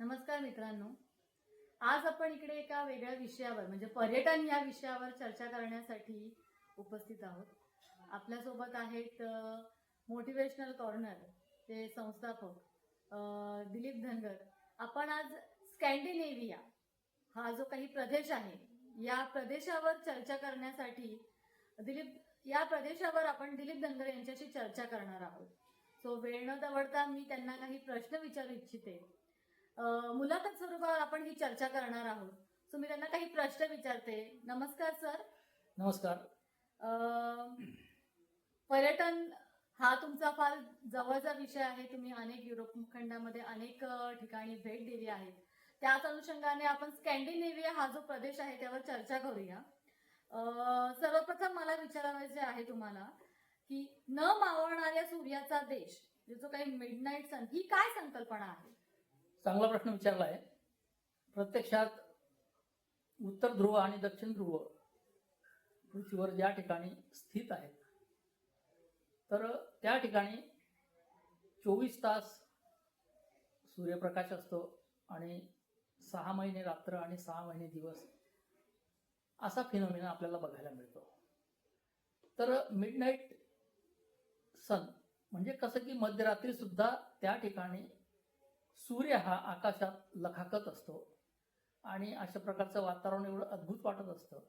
नमस्कार मित्रांनो. आज आपण इकडे एका वेगळ्या विषयावर म्हणजे पर्यटन या विषयावर चर्चा करण्यासाठी उपस्थित आहोत. आपल्यासोबत आहेत मोटिवेशनल कॉर्नर ते संस्थापक दिलीप धनगर. आपण आज स्कॅन्डिनेव्हिया हा जो काही प्रदेश आहे या प्रदेशावर चर्चा करण्यासाठी दिलीप या प्रदेशावर आपण दिलीप धनगर यांच्याशी चर्चा करणार आहोत. सो वेळ न दवडता मी त्यांना काही प्रश्न विचारू इच्छिते. मुलाखत स्वरूपावर आपण ही चर्चा करणार आहोत. सो मी त्यांना काही प्रश्न विचारते. नमस्कार सर. नमस्कार. पर्यटन हा तुमचा फार जवळचा विषय आहे. तुम्ही अनेक युरोप खंडामध्ये अनेक ठिकाणी भेट दिली आहे. त्याच अनुषंगाने आपण स्कॅन्डिनेव्हिया हा जो प्रदेश आहे त्यावर चर्चा करूया. सर्वप्रथम मला विचारायचे आहे तुम्हाला की न मावळणाऱ्या सूर्याचा देश जो काही मिडनाईट सन ही काय संकल्पना आहे? चांगला प्रश्न विचारला आहे प्रत्यक्षात उत्तर ध्रुव आणि दक्षिण ध्रुव पृथ्वीवर ज्या ठिकाणी स्थित आहेत. तर त्या ठिकाणी चोवीस तास सूर्यप्रकाश असतो आणि सहा महिने रात्र आणि सहा महिने दिवस असा फिनोमिना आपल्याला बघायला मिळतो. तर मिडनाईट सन म्हणजे कसं की मध्यरात्रीसुद्धा त्या ठिकाणी सूर्य हा आकाशात लखाकत असतो. आणि अशा प्रकारचं वातावरण एवढं अद्भुत वाटत असतं.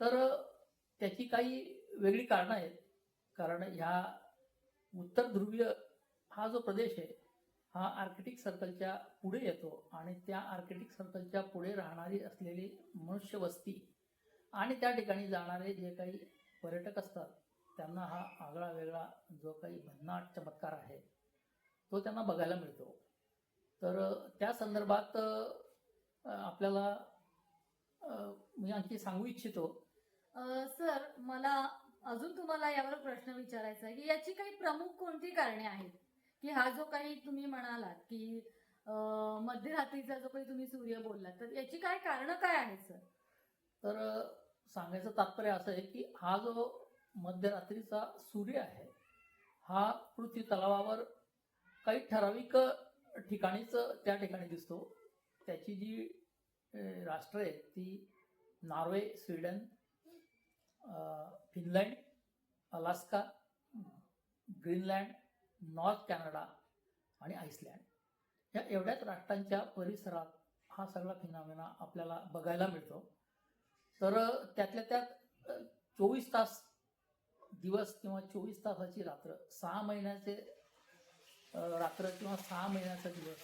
तर त्याची काही वेगळी कारणं आहेत. कारण ह्या उत्तर ध्रुवीय हा जो प्रदेश आहे हा आर्किटिक सर्कलच्या पुढे येतो आणि त्या आर्किटिक सर्कलच्या पुढे राहणारी असलेली मनुष्य वस्ती आणि त्या ठिकाणी जाणारे जे काही पर्यटक असतात त्यांना हा आगळा वेगळा जो काही भन्नाट चमत्कार आहे तो त्यांना बघायला मिळतो. तर त्या संदर्भात आपल्याला मी आणखी सांगू इच्छितो. सर मला अजून तुम्हाला यावर प्रश्न विचारायचा आहे की याची काही प्रमुख कोणती कारणे आहेत? की हा जो काही तुम्ही म्हणालात की मध्यरात्रीचा जो काही तुम्ही सूर्य बोललात तर याची काय कारणं काय आहेत सर? तर सांगायचं तात्पर्य असं आहे की हा जो मध्यरात्रीचा सूर्य आहे हा पृथ्वी तलावावर काही ठराविक ठिकाणीच त्या ठिकाणी दिसतो. त्याची जी राष्ट्र आहेत ती Norway Sweden Finland Alaska Greenland North Canada आणि आईसलँड या एवढ्याच राष्ट्रांच्या परिसरात हा सगळा फिनॉमिना आपल्याला बघायला मिळतो. तर त्यातल्या त्यात चोवीस तास दिवस किंवा चोवीस तासाची रात्र सहा महिन्याचे रात्र किंवा सहा महिन्याचा दिवस.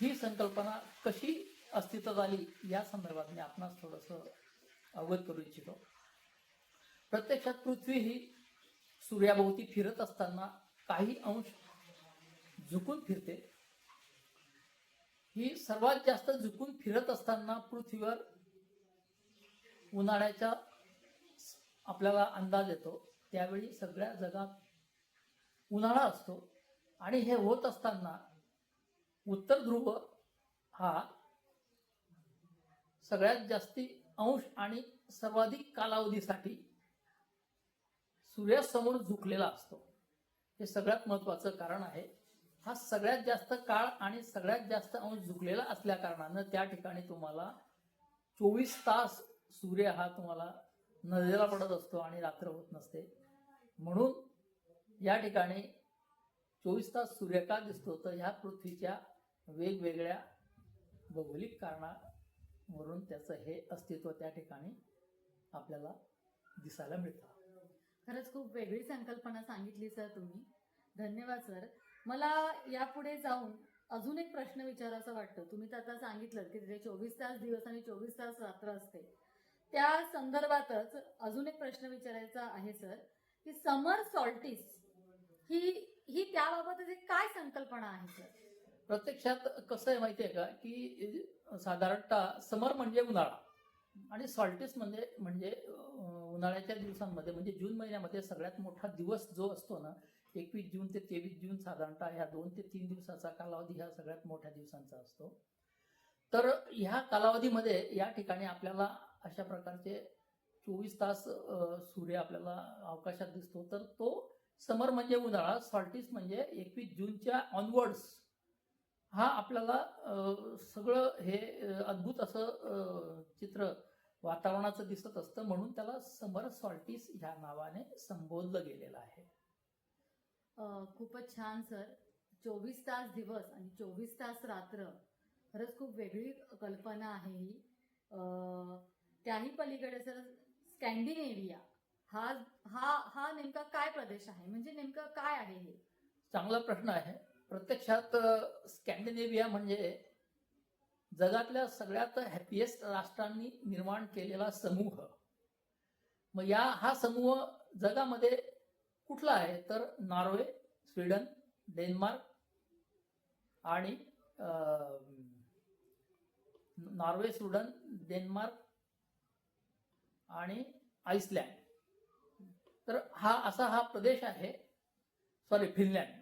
ही संकल्पना कशी अस्तित्वात आली या संदर्भात मी आपणास थोडंसं अवगत करू इच्छितो. प्रत्यक्षात पृथ्वी ही सूर्याभोवती फिरत असताना काही अंश झुकून फिरते. ही सर्वात जास्त झुकून फिरत असताना पृथ्वीवर उन्हाळ्याचा आपल्याला अंदाज येतो. त्यावेळी सगळ्या जगात उन्हाळा असतो. आणि हे होत असताना उत्तर ध्रुव हा सगळ्यात जास्ती अंश आणि सर्वाधिक कालावधीसाठी सूर्यासमोर झुकलेला असतो. हे सगळ्यात महत्वाचं कारण आहे. हा सगळ्यात जास्त काळ आणि सगळ्यात जास्त अंश झुकलेला असल्या कारणानं त्या ठिकाणी तुम्हाला चोवीस तास सूर्य हा तुम्हाला नजरेला पडत असतो आणि रात्र होत नसते. म्हणून या ठिकाणी चोवीस तास सूर्यकाळ दिसतो तर ह्या पृथ्वीच्या वेगवेगळ्या भौगोलिक कारणावरून त्याचं हे अस्तित्व त्या ठिकाणी आपल्याला दिसायला मिळतं. खरंच खूप वेगळी संकल्पना सांगितली सर तुम्ही. धन्यवाद सर. मला यापुढे जाऊन अजून एक प्रश्न विचारायचा वाटतं. तुम्ही तर आता सांगितलं की तिथे चोवीस तास दिवस आणि चोवीस तास रात्र असते. त्या संदर्भातच अजून एक प्रश्न विचारायचा आहे सर की समर सॉल्टिस ही ही त्याबाबत काय संकल्पना आहे सर? प्रत्यक्षात कसं आहे माहिती आहे का की साधारणतः समर म्हणजे उन्हाळा आणि सॉल्टिस म्हणजे म्हणजे उन्हाळ्याच्या दिवसांमध्ये म्हणजे जून महिन्यामध्ये सगळ्यात मोठा दिवस जो असतो ना एकवीस जून ते तेवीस जून साधारणतः ह्या दोन ते तीन दिवसाचा कालावधी ह्या सगळ्यात मोठ्या दिवसांचा असतो. तर ह्या कालावधीमध्ये या ठिकाणी आपल्याला अशा प्रकारचे चोवीस तास सूर्य आपल्याला अवकाशात दिसतो. तर तो समर म्हणजे उन्हाळा सॉल्टिस म्हणजे एकवीस जूनच्या ऑनवर्ड्स हा आपल्याला सगळं हे अद्भुत असं चित्र वातावरणाचं दिसत असतं. म्हणून त्याला समर सॉल्टिस ह्या नावाने संबोधलं गेलेलं आहे. खूपच छान सर. चोवीस तास दिवस आणि चोवीस तास रात्र. खरंच खूप वेगळी कल्पना आहे ही. त्याही पलीकडे सर स्कॅन्डिनेव्हिया. हा हा हा नेमका काय प्रदेश आहे? म्हणजे नेमकं काय आहे हे? चांगला प्रश्न आहे. प्रत्यक्षात स्कॅन्डिनेव्हिया म्हणजे जगातल्या सगळ्यात हॅपीएस्ट राष्ट्रांनी निर्माण केलेला समूह. मग या हा समूह जगामध्ये कुठला आहे? तर नॉर्वे स्वीडन डेन्मार्क आणि नॉर्वे स्वीडन डेन्मार्क आणि आईसलँड तर हा असा हा प्रदेश आहे सॉरी फिनलँड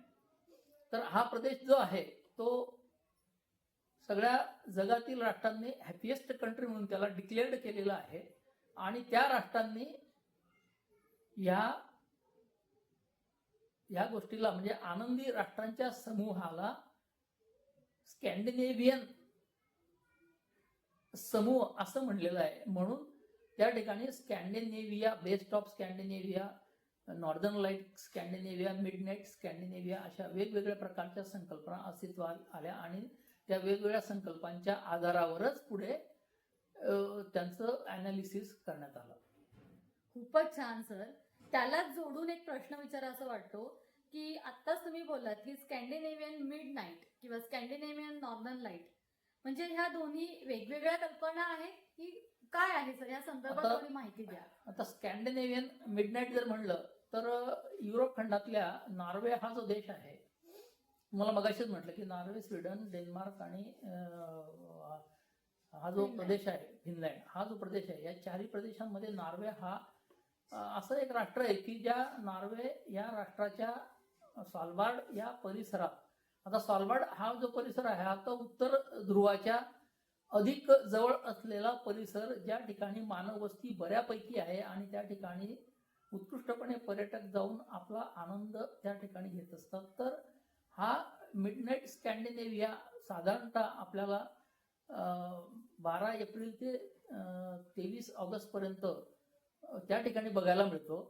तर हा प्रदेश जो आहे तो सगळ्या जगातील राष्ट्रांनी हॅपिएस्ट कंट्री म्हणून त्याला डिक्लेअर्ड केलेला आहे आणि त्या राष्ट्रांनी या या गोष्टीला म्हणजे आनंदी राष्ट्रांच्या समूहाला स्कॅन्डिनेव्हियन समूह असं म्हणलेलं आहे. म्हणून त्या ठिकाणी Scandinavia best of Scandinavia northern light Scandinavia midnight Scandinavia अशा वेगवेगळ्या प्रकारच्या संकल्पना अस्तित्वात आल्या आणि त्या वेगवेगळ्या संकल्पांच्या आधारावरच पुढे त्यांचं अनालिसिस करण्यात आलं. खूपच छान सर. त्यालाच जोडून एक प्रश्न विचारायचा वाटतो की आत्ताच तुम्ही बोललात की स्कॅन्डिनेव्हियन मिड नाईट किंवा स्कॅन्डिनेव्हियन नॉर्दर्न लाइट. म्हणजे ह्या दोन्ही वेगवेगळ्या कल्पना आहेत की काय आहे सर? या संदर्भात थोडी माहिती द्या. आता स्कॅन्डिनेव्हियन मिडनाईट जर म्हणलं तर युरोप खंडातल्या नॉर्वे हा जो देश आहे मला मगाशीच म्हटलं की नॉर्वे स्वीडन डेन्मार्क आणि हा जो. प्रदेश आहे फिनलँड हा जो प्रदेश आहे या चारही प्रदेशांमध्ये नॉर्वे हा असं एक राष्ट्र आहे की ज्या नॉर्वे या राष्ट्राच्या सॉल्बार्ड या परिसरात आता सॉल्बार्ड हा जो परिसर आहे हा तो उत्तर ध्रुवाच्या अधिक जवळ असलेला परिसर ज्या ठिकाणी मानव वस्ती बऱ्यापैकी आहे आणि त्या ठिकाणी उत्कृष्टपणे पर्यटक जाऊन आपला आनंद त्या ठिकाणी घेत असतात. तर हा मिडनाईट स्कॅन्डिनेव्हिया साधारणतः आपल्याला बारा एप्रिल ते तेवीस ऑगस्टपर्यंत त्या ठिकाणी बघायला मिळतो.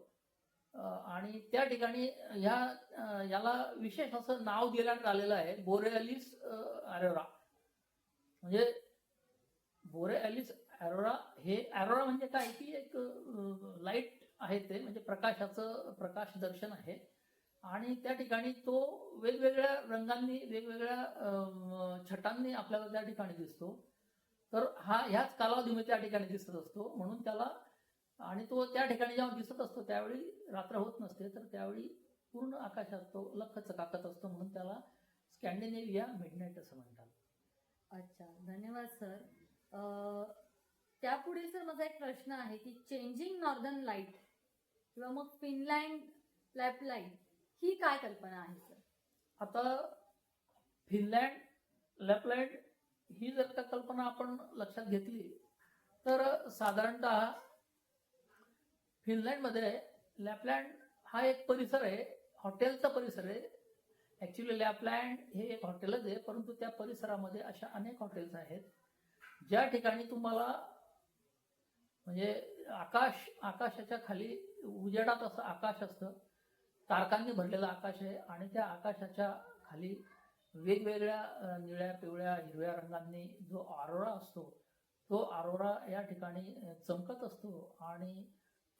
आणि त्या ठिकाणी ह्या याला विशेष असं नाव देण्यात आलेलं आहे बोरेअलिस अरोरा म्हणजे बोरेअलिस अरोरा हे अरोरा म्हणजे काय? की एक लाइट आहे ते म्हणजे प्रकाशाचं प्रकाश दर्शन आहे. आणि त्या ठिकाणी तो वेगवेगळ्या रंगांनी वेगवेगळ्या छटांनी आपल्याला त्या ठिकाणी दिसतो. तर हा ह्याच कालावधीमध्ये त्या ठिकाणी दिसत असतो. म्हणून त्याला आणि तो त्या ठिकाणी जेव्हा दिसत असतो त्यावेळी रात्र होत नसते. तर त्यावेळी पूर्ण आकाशात तो लख चकाकत असतो. म्हणून त्याला स्कॅन्डिनेव्हिया मिडनाईट असं म्हणतात. अच्छा धन्यवाद सर. अ, त्यापुढे सर माझा एक प्रश्न आहे की चेंजिंग नॉर्दर्न लाइट किंवा मग फिनलँड लॅपलाईन ही काय कल्पना आहे सर आता फिनलँड लॅपलँड ही जर का कल्पना आपण लक्षात घेतली तर साधारणतः फिनलँडमध्ये लॅपलँड हा एक परिसर आहे हॉटेलचा परिसर आहे. ॲक्च्युली लॅपलँड हे एक हॉटेलच आहे परंतु त्या परिसरामध्ये अशा अनेक हॉटेल्स आहेत. ज्या ठिकाणी तुम्हाला म्हणजे आकाश आकाशाच्या खाली उजेडात असं आकाश असतं. तारकांनी भरलेलं आकाश आहे आणि त्या आकाशाच्या खाली वेगवेगळ्या निळ्या पिवळ्या हिरव्या रंगांनी जो आरोरा असतो तो आरोरा या ठिकाणी चमकत असतो आणि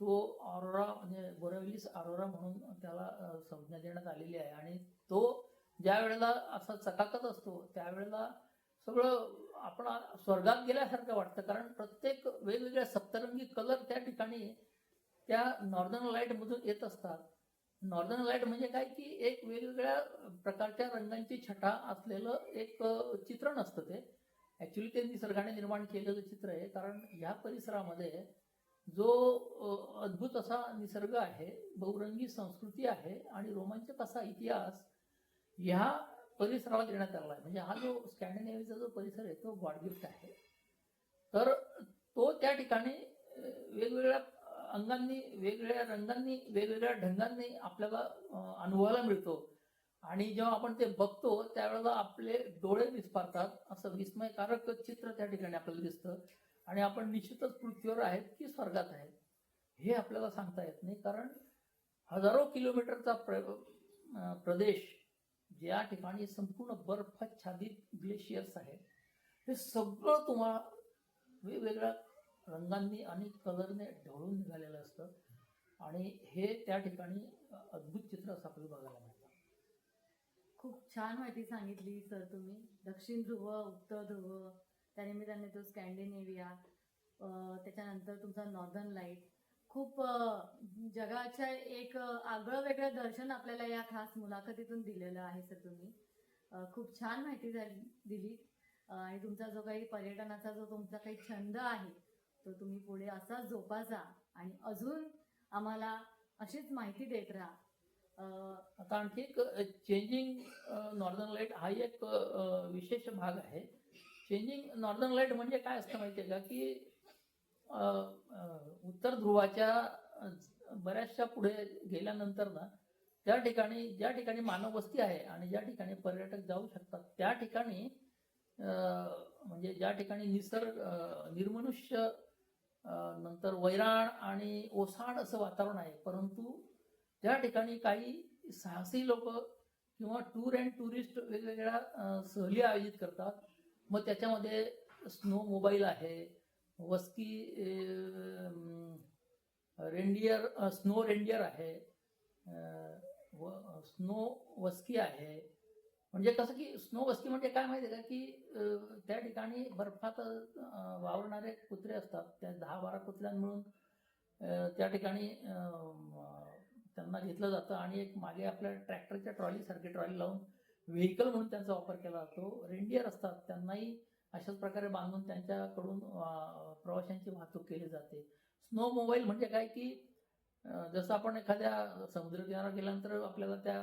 तो आरोरा म्हणजे बोरेविलिस आरोरा म्हणून त्याला संज्ञा देण्यात आलेली आहे. आणि तो ज्या वेळेला असा चकाकत असतो त्यावेळेला सगळं आपण स्वर्गात गेल्यासारखं वाटतं. कारण प्रत्येक वेगवेगळ्या सप्तरंगी कलर त्या ठिकाणी त्या नॉर्दर्न लाईटमधून येत असतात. नॉर्दर्न लाइट म्हणजे काय? की एक वेगवेगळ्या प्रकारच्या रंगांची छटा असलेलं एक चित्रण असतं ते. ॲक्च्युली ते निसर्गाने निर्माण केलेलं चित्र आहे. कारण ह्या परिसरामध्ये जो अद्भुत असा निसर्ग आहे बहुरंगी संस्कृती आहे आणि रोमांचक असा इतिहास ह्या परिसराला देण्यात आला आहे. म्हणजे हा जो स्कॅन्डिनेव्हियाचा जो परिसर आहे तो गॉड गिफ्ट आहे. तर तो त्या ठिकाणी वेगवेगळ्या अंगांनी वेगवेगळ्या रंगांनी वेगवेगळ्या ढंगांनी आपल्याला अनुभवायला मिळतो. आणि जेव्हा आपण ते बघतो त्यावेळेला आपले डोळे विस्फारतात. असं विस्मयकारक चित्र त्या ठिकाणी आपल्याला दिसतं. आणि आपण निश्चितच पृथ्वीवर आहेत की स्वर्गात आहेत हे आपल्याला सांगता येत नाही. कारण हजारो किलोमीटरचा प्र प्रदेश ज्या ठिकाणी संपूर्ण बर्फाच्छादित ग्लेशियर्स आहेत हे सगळं तुम्हाला वेगवेगळ्या रंगांनी आणि कलरने ढवळून निघालेलं असतं. आणि हे त्या ठिकाणी अद्भुत चित्र असं आपल्याला बघायला मिळतं. खूप छान माहिती सांगितली सर तुम्ही. दक्षिण ध्रुव उत्तर ध्रुव त्यानिमित्ताने तो स्कॅन्डिनेविया त्याच्यानंतर तुमचा नॉर्दर्न लाइट खूप जगाच्या एक आगळं वेगळं दर्शन आपल्याला या खास मुलाखतीतून दिलेलं आहे सर तुम्ही. खूप छान माहिती झाली दिली. आणि तुमचा जो काही पर्यटनाचा जो तुमचा काही छंद आहे तो तुम्ही पुढे असाच जोपासा आणि अजून आम्हाला अशीच माहिती देत राहा. आता आणखी एक चेंजिंग नॉर्दर्न लाइट हा एक विशेष भाग आहे. चेंजिंग नॉर्दर्न लाइट म्हणजे काय असतं माहिती आहे का की उत्तर ध्रुवाच्या बऱ्याचशा पुढे गेल्यानंतर ना त्या ठिकाणी ज्या ठिकाणी मानव वस्ती आहे आणि ज्या ठिकाणी पर्यटक जाऊ शकतात त्या ठिकाणी म्हणजे ज्या ठिकाणी निसर्ग निर्मनुष्य नंतर वैराण आणि ओसाड असं वातावरण आहे. परंतु त्या ठिकाणी काही साहसी लोक किंवा टूर अँड टुरिस्ट वेगवेगळ्या सहली आयोजित करतात. मग त्याच्यामध्ये स्नो मोबाईल आहे. वस्की रेंडियर स्नो रेंडियर आहे. स्नो वस्की आहे. म्हणजे कसं की स्नो वस्की म्हणजे काय माहिती आहे का की त्या ठिकाणी बर्फात वावरणारे कुत्रे असतात. त्या दहा बारा कुत्र्यां मिळून त्या ठिकाणी त्यांना घेतलं जातं आणि एक मागे आपल्या ट्रॅक्टरच्या ट्रॉलीसारखी ट्रॉली लावून व्हेकल म्हणून त्यांचा वापर केला जातो. रेंडियर असतात. त्यांनाही अशाच प्रकारे बांधून त्यांच्याकडून प्रवाशांची वाहतूक केली जाते. स्नो मोबाईल म्हणजे काय की जसं आपण एखाद्या समुद्र गेल्यानंतर आपल्याला त्या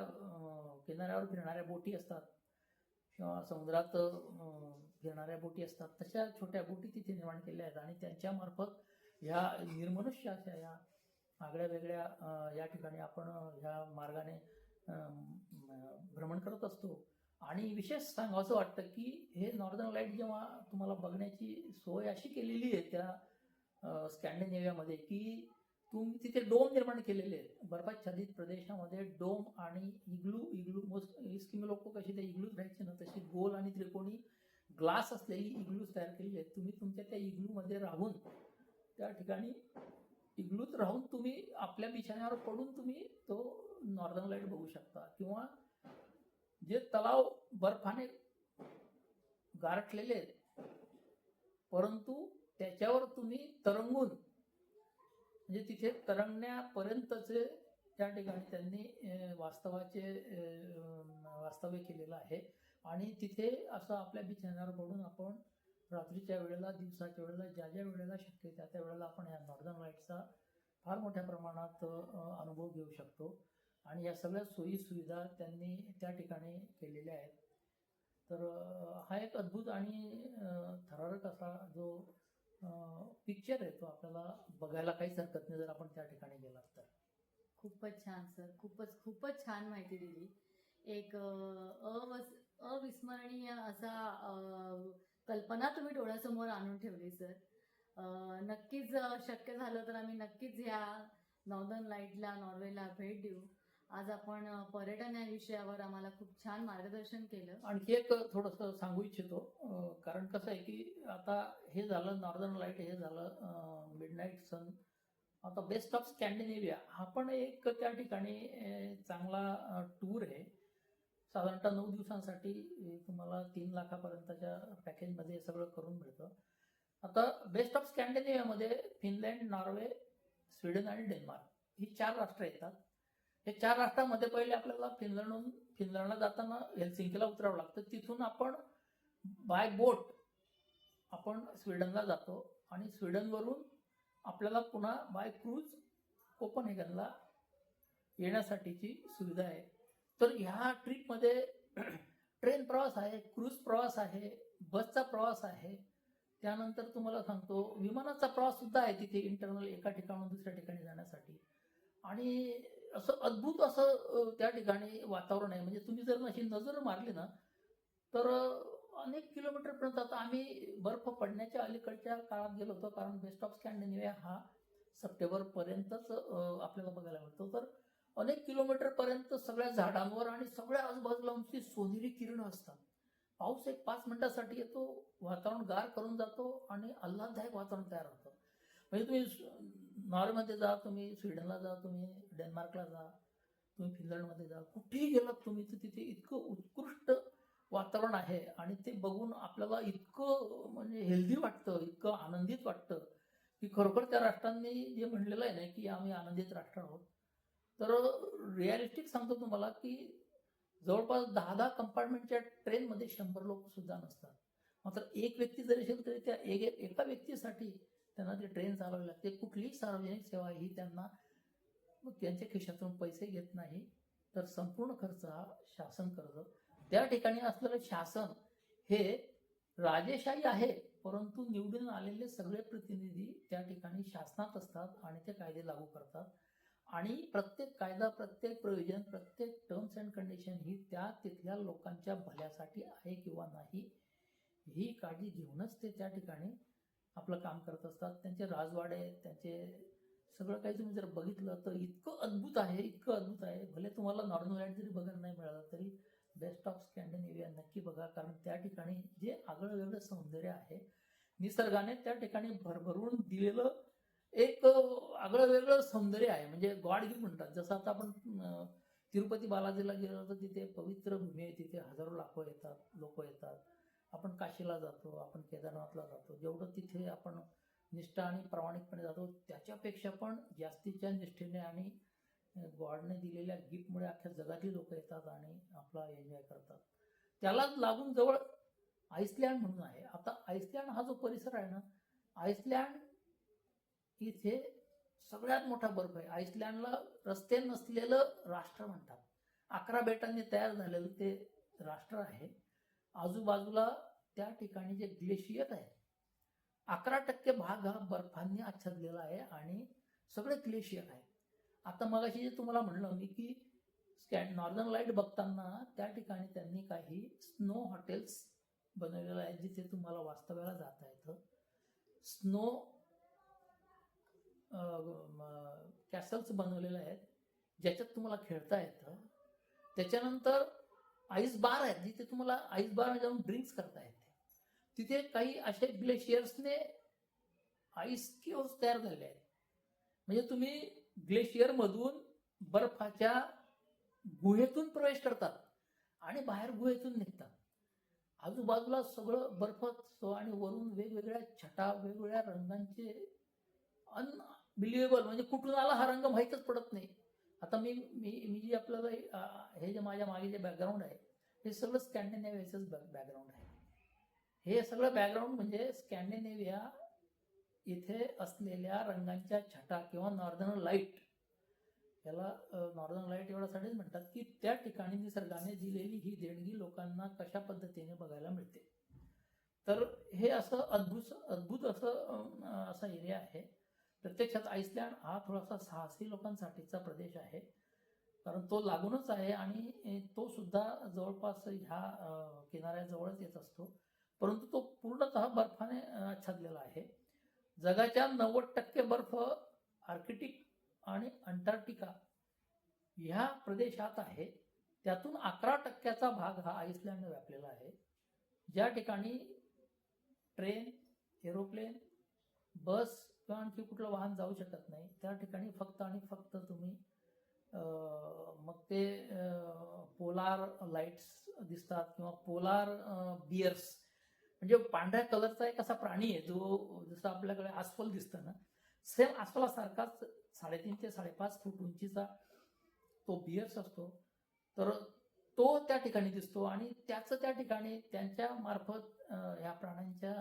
किनाऱ्यावर फिरणाऱ्या बोटी असतात किंवा समुद्रात फिरणाऱ्या बोटी असतात. तशा छोट्या बोटी तिथे निर्माण केल्या आहेत आणि त्यांच्यामार्फत ह्या निर्मनुष्य अशा या आगळ्या वेगळ्या या ठिकाणी आपण ह्या मार्गाने भ्रमण करत असतो. आणि विशेष सांगावं वाटतं की हे नॉर्दर्न लाइट जेव्हा तुम्हाला बघण्याची सोय अशी केलेली आहे त्या स्कॅन्डिनेव्हियामध्ये की तुम्ही तिथे डोम निर्माण केलेले आहेत. बर्फाच्छादित प्रदेशामध्ये डोम आणि इग्लू इग्लू मोस्ट इस्किमी लोक कशी ते इग्लूच राहायचे ना तशी गोल आणि त्रिकोणी ग्लास असलेली इग्लूज तयार केलेली आहेत. तुम्ही तुमच्या त्या इग्लूमध्ये राहून त्या ठिकाणी इग्लूत राहून तुम्ही आपल्या बिछाण्यावर पडून तुम्ही तो नॉर्दर्न लाइट बघू शकता. किंवा जे तलाव बर्फाने गारठलेले आहेत परंतु त्याच्यावर तुम्ही तरंगून म्हणजे तिथे तरंगण्यापर्यंतचे त्या ठिकाणी त्यांनी वास्तवाचे वास्तव्य केलेलं आहे. आणि तिथे असं आपल्या बीच येणारकडून आपण रात्रीच्या वेळेला दिवसाच्या वेळेला ज्या ज्या वेळेला शक्य त्या त्या वेळेला आपण ह्या नॉर्दर्न लाईटचा फार मोठ्या प्रमाणात अनुभव घेऊ शकतो. आणि या सगळ्या सोयीसुविधा त्यांनी त्या ठिकाणी केलेल्या आहेत. तर हा एक अद्भुत आणि थरारक असा जो पिक्चर आहे तो आपल्याला बघायला काहीच हरकत नाही जर आपण त्या ठिकाणी गेलात तर. खूपच छान सर. खूपच खूपच छान माहिती दिली. एक अवस अविस्मरणीय असा कल्पना तुम्ही डोळ्यासमोर आणून ठेवली सर. नक्कीच शक्य झालं तर आम्ही नक्कीच ह्या नॉर्दर्न लाईटला नॉर्वेला भेट देऊ. आज आपण पर्यटन या विषयावर आम्हाला खूप छान मार्गदर्शन केलं. आणखी एक थोडंसं सांगू इच्छितो. कारण कसं आहे की आता हे झालं नॉर्दर्न लाइट हे झालं मिडनाईट सन आता बेस्ट ऑफ स्कॅन्डिनेव्हिया हा पण एक त्या ठिकाणी चांगला टूर आहे. साधारणतः नऊ दिवसांसाठी तुम्हाला तीन लाखापर्यंतच्या पॅकेजमध्ये सगळं करून मिळतं. आता बेस्ट ऑफ स्कॅन्डिनेव्हियामध्ये फिनलँड नॉर्वे स्वीडन आणि डेन्मार्क ही चार राष्ट्र येतात. हे चार राष्ट्रामध्ये पहिले आपल्याला फिनलंडहून फिनलंडला जाताना हेल्सिंकीला उतरावं लागतं. तिथून आपण बाय बोट आपण स्वीडनला जातो आणि स्वीडनवरून आपल्याला पुन्हा बाय क्रूज कोपनहेगनला येण्यासाठीची सुविधा आहे. तर ह्या ट्रिपमध्ये ट्रेन प्रवास आहे क्रूज प्रवास आहे बसचा प्रवास आहे. त्यानंतर तुम्हाला सांगतो विमानाचा प्रवास सुद्धा आहे तिथे इंटरनल एका ठिकाणून दुसऱ्या ठिकाणी जाण्यासाठी. आणि असं अद्भुत असं त्या ठिकाणी वातावरण आहे. म्हणजे तुम्ही जर अशी नजर मारली ना तर अनेक किलोमीटरपर्यंत आता आम्ही बर्फ पडण्याच्या अलीकडच्या काळात गेलो होतो. कारण बेस्ट ऑफ स्कॅन्डिनेविया हा सप्टेंबरपर्यंतच आपल्याला बघायला मिळतो. तर अनेक किलोमीटरपर्यंत सगळ्या झाडांवर आणि सगळ्या आजूबाजूला उंची सोनेरी किरण असतात. पाऊस एक पाच मिनिटासाठी येतो वातावरण गार करून जातो आणि आल्हाददायक वातावरण तयार होतं. म्हणजे तुम्ही नॉर्वेमध्ये जा तुम्ही स्वीडनला जा तुम्ही डेन्मार्कला जा तुम्ही फिनलंडमध्ये जा कुठेही गेलात तुम्ही तर तिथे इतकं उत्कृष्ट वातावरण आहे आणि ते बघून आपल्याला इतकं म्हणजे हेल्दी वाटतं इतकं आनंदित वाटतं की खरोखर त्या राष्ट्रांनी जे म्हणलेलं आहे ना की आम्ही आनंदित राष्ट्र आहोत. तर रिअलिस्टिक सांगतो तुम्हाला की जवळपास दहा दहा कंपार्टमेंटच्या ट्रेनमध्ये शंभर लोक सुद्धा नसतात. मात्र एक व्यक्ती जरी असेल तरी त्या एक एका व्यक्तीसाठी त्यांना ते ट्रेन चालवावी लागते. कुठलीही सार्वजनिक सेवा ही त्यांना त्यांच्या खिशातून पैसे घेत नाही. तर संपूर्ण खर्च हा शासन करतं. त्या ठिकाणी असलेलं शासन हे राजेशाही आहे परंतु निवडून आलेले सगळे प्रतिनिधी त्या ठिकाणी शासनात असतात आणि ते कायदे लागू करतात. आणि प्रत्येक कायदा प्रत्येक प्रयोजन प्रत्येक टर्म्स अँड कंडिशन ही त्या तिथल्या लोकांच्या भल्यासाठी आहे किंवा नाही ही काळजी घेऊनच ते त्या ठिकाणी आपलं काम करत असतात. त्यांचे राजवाडे त्यांचे सगळं काही तुम्ही जर बघितलं तर इतकं अद्भुत आहे इतकं अद्भुत आहे. भले तुम्हाला नॉर्मल लाइट जरी बघायला नाही मिळालं तरी बेस्ट ऑफ स्कॅन्डिनेविया नक्की बघा. कारण त्या ठिकाणी जे आगळं वेगळं सौंदर्य आहे निसर्गाने त्या ठिकाणी भरभरून दिलेलं एक आगळं वेगळं सौंदर्य आहे. म्हणजे गॉड गिफ्ट म्हणतात. जसं आता आपण तिरुपती बालाजीला गेलो तर तिथे पवित्र भूमी आहे. तिथे हजारो लाखो येतात लोक येतात. आपण काशीला जातो आपण केदारनाथला जातो जेवढं तिथे आपण निष्ठा आणि प्रामाणिकपणे जातो त्याच्यापेक्षा पण जास्तीच्या निष्ठेने आणि गॉडने दिलेल्या गिफ्टमुळे अख्ख्या जगातली लोक येतात आणि आपला एन्जॉय करतात. त्यालाच लागून जवळ आईसलँड म्हणून आहे. आता आईसलँड हा जो परिसर आहे ना आईसलँड इथे सगळ्यात मोठा बर्फ आहे. आईसलँडला रस्ते नसलेलं राष्ट्र म्हणतात. अकरा बेटांनी तयार झालेलं ते राष्ट्र आहे. आजूबाजूला त्या ठिकाणी जे ग्लेशियर आहे अकरा टक्के भाग हा बर्फांनी आच्छादलेला आहे आणि सगळे ग्लेशियर आहे. आता मगाशी जे तुम्हाला म्हणलं मी की स्कॅन नॉर्दर्न लाइट बघताना त्या ठिकाणी त्यांनी काही स्नो हॉटेल्स बनवलेलं आहे जिथे तुम्हाला वास्तव्याला जाता येतं. स्नो कॅसल्स बनवलेले आहेत ज्याच्यात तुम्हाला खेळता येतं. त्याच्यानंतर आईस बार आहेत जिथे तुम्हाला आईस बार जाऊन ड्रिंक्स करता येते. तिथे काही असे ग्लेशियर्सने आईस केव्स तयार झालेले आहेत. म्हणजे तुम्ही ग्लेशियरमधून बर्फाच्या गुहेतून प्रवेश करतात आणि बाहेर गुहेतून निघतात. आजूबाजूला सगळं बर्फच आणि वरून वेगवेगळ्या छटा वेगवेगळ्या रंगांचे अनबिलिव्हेबल म्हणजे कुठून आला हा रंग माहीतच पडत नाही. आता मी मी मी जे आपल्याला हे, हे जे माझ्या मागे जे बॅकग्राऊंड आहे हे सगळं स्कॅन्डिनेव्हियाचंच बॅकग्राऊंड आहे. हे सगळं बॅकग्राऊंड म्हणजे स्कॅन्डिनेव्हिया इथे असलेल्या रंगांच्या छटा किंवा नॉर्दर्न लाइट याला नॉर्दर्न लाइट एवढ्यासाठीच म्हणतात की त्या ठिकाणी निसर्गाने दिलेली ही देणगी लोकांना कशा पद्धतीने बघायला मिळते. तर हे असं अद्भुत अद्भुत असं असा एरिया आहे. प्रत्यक्षात आईसलँड हा थोडासा साहसी लोकांसाठीचा प्रदेश आहे. कारण तो लागूनच आहे आणि तो सुद्धा जवळपास ह्या किनाऱ्याजवळच येत असतो. परंतु तो पूर्णतः बर्फाने आच्छादलेला आहे. जगाच्या नव्वद टक्के बर्फ आर्किटिक आणि अंटार्क्टिका ह्या प्रदेशात आहे. त्यातून अकरा टक्क्याचा भाग हा आईसलँड व्यापलेला आहे. ज्या ठिकाणी ट्रेन एरोप्लेन बस किंवा आणखी कुठलं वाहन जाऊ शकत नाही त्या ठिकाणी फक्त आणि फक्त तुम्ही मग ते पोलार लाईट्स दिसतात किंवा पोलार बियर्स म्हणजे पांढऱ्या कलरचा एक असा प्राणी आहे जो जसं आपल्याकडे अस्वल दिसतं ना सेम अस्वलासारखाच साडेतीन ते साडेपाच फूट उंचीचा तो बियर्स असतो. तर तो त्या ठिकाणी दिसतो आणि त्याचं त्या ठिकाणी त्यांच्या मार्फत ह्या प्राण्यांच्या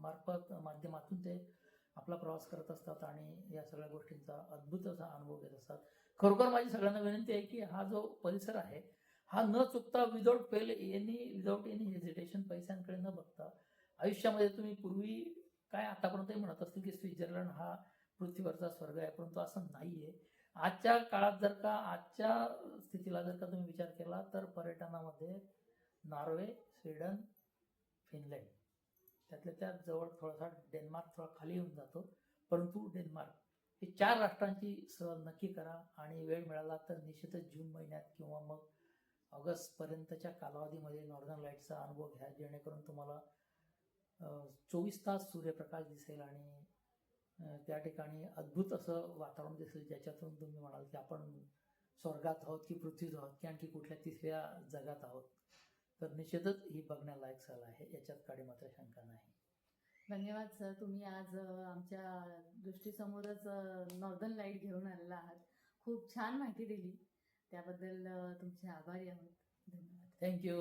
मार्फत माध्यमातून ते आपला प्रवास करत असतात आणि या सगळ्या गोष्टींचा अद्भुत असा अनुभव घेत असतात. खरोखर माझी सगळ्यांना विनंती आहे की हा जो परिसर आहे हा न चुकता without pale any without any hesitation पैशांकडे न बघता आयुष्यामध्ये तुम्ही पूर्वी काय आतापर्यंतही म्हणत असतील की स्वित्झर्लंड हा पृथ्वीवरचा स्वर्ग आहे परंतु असं नाही आहे आजच्या काळात जर का आजच्या स्थितीला जर का तुम्ही विचार केला तर पर्यटनामध्ये नॉर्वे स्वीडन फिनलँड त्यातल्या त्यात जवळ थोडासा डेन्मार्क थोडा खाली येऊन जातो. परंतु डेन्मार्क हे चार राष्ट्रांची सहल नक्की करा आणि वेळ मिळाला तर निश्चितच जून महिन्यात किंवा मग ऑगस्टपर्यंतच्या कालावधीमध्ये नॉर्दर्न लाईटचा अनुभव घ्या जेणेकरून तुम्हाला चोवीस तास सूर्यप्रकाश दिसेल आणि त्या ठिकाणी अद्भुत असं वातावरण दिसेल ज्याच्यातून तुम्ही म्हणाल की आपण स्वर्गात आहोत की पृथ्वीत आहोत की आणखी कुठल्या तिसऱ्या जगात आहोत. तर निश्चितच ही बघण्यालायक सहल आहे याच्यात काही मात्र शंका नाही. धन्यवाद सर तुम्ही आज आमच्या दृष्टीसमोरच नॉर्दर्न लाइट घेऊन आलेला आहात. खूप छान माहिती दिली. त्याबद्दल तुमचे आभारी आहोत. धन्यवाद. थँक्यू